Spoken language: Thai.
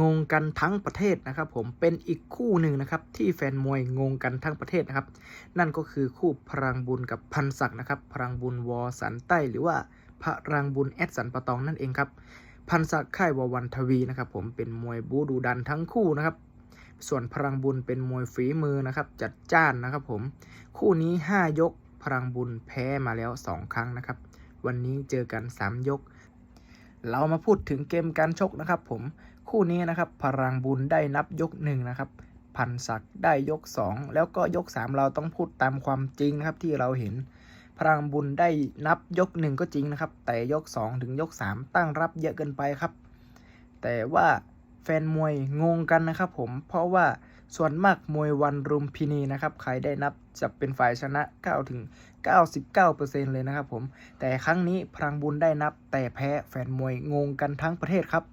งงกันทั้งประเทศนะครับ ผมเป็นอีกคู่หนึ่งนะครับ ที่แฟนมวยงงกันทั้งประเทศนะครับ นั่นก็คือคู่พลังบุญกับพันศักดิ์นะครับ พลังบุญวอสันใต้หรือว่าพลังบุญแอดสันปะตองนั่นเองครับพันศักดิ์ค่ายววันทวีนะครับ ผมเป็นมวยบูดูดันทั้งคู่นะครับ ส่วนพลังบุญเป็นมวยฝีมือนะครับ จัดจ้านนะครับ ผมคู่นี้ 5 ยกพลังบุญแพ้มาแล้ว 2 ครั้งนะครับ วันนี้เจอกัน 3 ยก เรามาพูดถึงเกมการชกนะครับ ผมคู่นี้นะครับพลังบุญได้นับยกหนึ่งนะครับ พันศักดิ์ได้ยก 2 แล้วก็ยก 3 เราต้องพูดตามความจริงนะครับที่เราเห็นพลังบุญได้นับยกหนึ่งก็จริงนะครับ แต่ยก 2 ถึงยก 3 ตั้งรับเยอะเกินไปครับ แต่ว่า แฟนมวยงงกันนะครับผม เพราะว่าส่วนมากมวยวันรุมพินีนะครับใครได้นับจะเป็นฝ่ายชนะ9ถึง99%เลยนะครับผม แต่ครั้งนี้พลังบุญได้นับแต่แพ้แฟนมวยงงกันทั้งประเทศครับ